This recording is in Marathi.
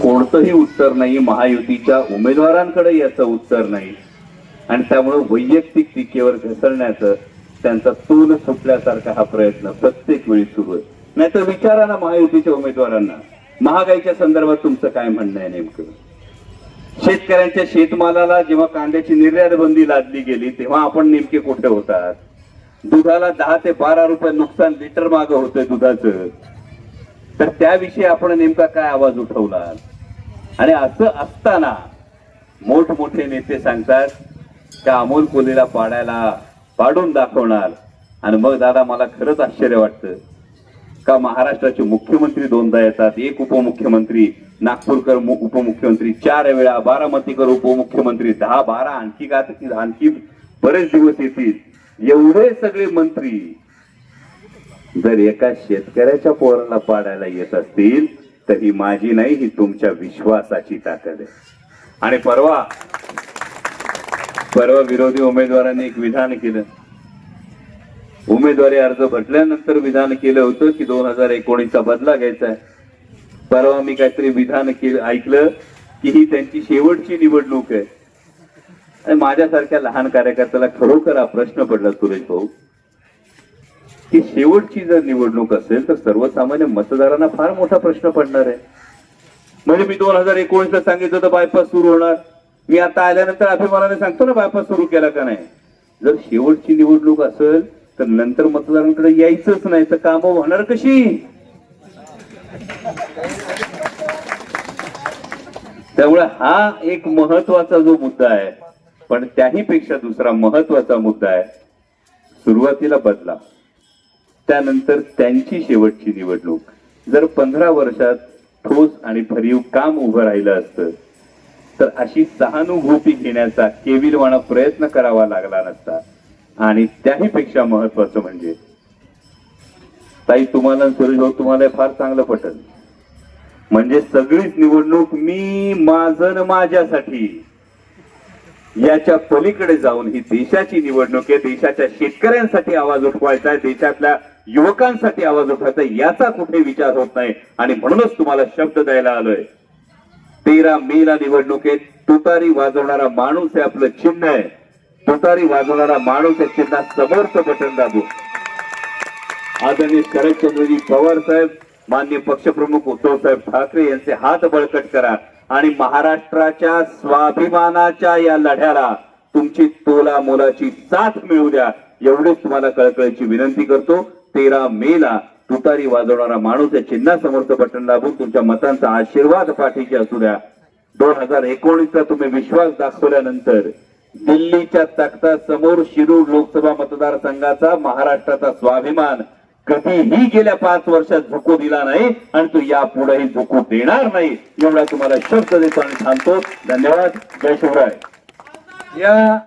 कोणतंही उत्तर नाही महायुतीच्या उमेदवारांकडे याचं उत्तर नाही. आणि त्यामुळे वैयक्तिक टीकेवर घसरण्याचं त्यांचा तोल सुटल्यासारखा हा प्रयत्न प्रत्येक वेळी सुरू आहे. नाहीतर विचारा ना महायुतीच्या उमेदवारांना महागाईच्या संदर्भात तुमचं काय म्हणणं आहे नेमकं? शेतकऱ्यांच्या शेतमालाला जेव्हा कांद्याची निर्यात बंदी लादली गेली तेव्हा आपण नेमके कुठे होतात? दुधाला दहा ते बारा रुपये नुकसान लिटर मागं होतंय दुधाचं. तर त्याविषयी आपण नेमका काय आवाज उठवला आणि असं असताना मोठमोठे नेते सांगतात का अमोल कोलेला पाडायला पाडून दाखवणार. आणि मग दादा मला खरंच आश्चर्य वाटतं का महाराष्ट्राचे मुख्यमंत्री दोनदा येतात. एक उपमुख्यमंत्री नागपूरकर उपमुख्यमंत्री चार वेळा बारामतीकर उपमुख्यमंत्री दहा बारा आणखी का आणखी बरेच दिवस येतील. एवढे सगळे मंत्री जर एका शेतकऱ्याच्या पोराला पाडायला येत असतील तर ही माझी नाही ही तुमच्या विश्वासाची ताकद आहे. आणि परवा परवा विरोधी उमेदवारांनी एक विधान केलं. उमेदवारी अर्ज भरल्यानंतर विधान केलं होतं की दोन हजार एकोणीसचा बदला घ्यायचा आहे. परवा मी काहीतरी विधान केलं ऐकलं की ही त्यांची शेवटची निवडणूक आहे. आणि माझ्यासारख्या लहान कार्यकर्त्याला खरोखर हा प्रश्न पडला सुरेश भाऊ. की शेवटची जर निवडणूक असेल तर सर्वसामान्य मतदारांना फार मोठा प्रश्न पडणार आहे. म्हणजे मी दोन हजार एकोणीसला सांगितलं तर बायपास सुरू होणार. मी आता आल्यानंतर अभिमानाने सांगतो ना बायपास सुरू केला का नाही. जर शेवटची निवडणूक असेल तर नंतर मतदारांकडे यायचंच नाही तर कामं होणार कशी? त्यामुळे हा एक महत्त्वाचा जो मुद्दा आहे पण त्याही पेक्षा दुसरा महत्त्वाचा मुद्दा आहे सुरुवातीला बदला. त्यानंतर त्यांची शेवटची निवडणूक. जर पंधरा वर्षात ठोस आणि भरीव काम उभं राहिलं असतं तर अशी सहानुभूती घेण्याचा केविलवाणा प्रयत्न करावा लागला नसता. आणि त्याही पेक्षा महत्वाचं म्हणजे ताई तुम्हाला सुरेश भाऊ तुम्हाला फार चांगलं पटेल. म्हणजे सगळीच निवडणूक मी माझं माझ्यासाठी. याच्या पलीकडे जाऊन ही देशाची निवडणूक आहे देशाच्या शेतकऱ्यांसाठी आवाज उठवायचा आहे देशातल्या युवकांसाठी आवाज उठायचा याचा कुठे विचार होत नाही. आणि म्हणूनच तुम्हाला शब्द द्यायला आलोय. तेरा मे ला निवडणुकीत तुतारी वाजवणारा माणूस हे आपलं चिन्ह आहे. तुतारी वाजवणारा माणूस हे चिन्ह समोरचं बटन दाबू आदरणीय शरदचंद्रजी पवार साहेब मान्य पक्षप्रमुख उद्धवसाहेब ठाकरे यांचे हात बळकट करा. आणि महाराष्ट्राच्या स्वाभिमानाच्या या लढ्याला तुमची तोला मोलाची साथ मिळू द्या. एवढेच तुम्हाला कळकळीची विनंती करतो. तेरा मेला तुतारी वाजवणारा माणूस या चिन्हासमोरचं बटन दाबून तुमच्या मतांचा आशीर्वाद पाठीची असू द्या. दोन हजार एकोणीसचा तुम्ही विश्वास दाखवल्यानंतर दिल्लीच्या तख्तासमोर शिरूर लोकसभा मतदारसंघाचा महाराष्ट्राचा स्वाभिमान कधीही गेल्या पाच वर्षात झुकू दिला नाही आणि तो यापुढेही झुकू देणार नाही एवढा तुम्हाला शब्द देतो आणि सांगतो धन्यवाद. जय शिवराय. या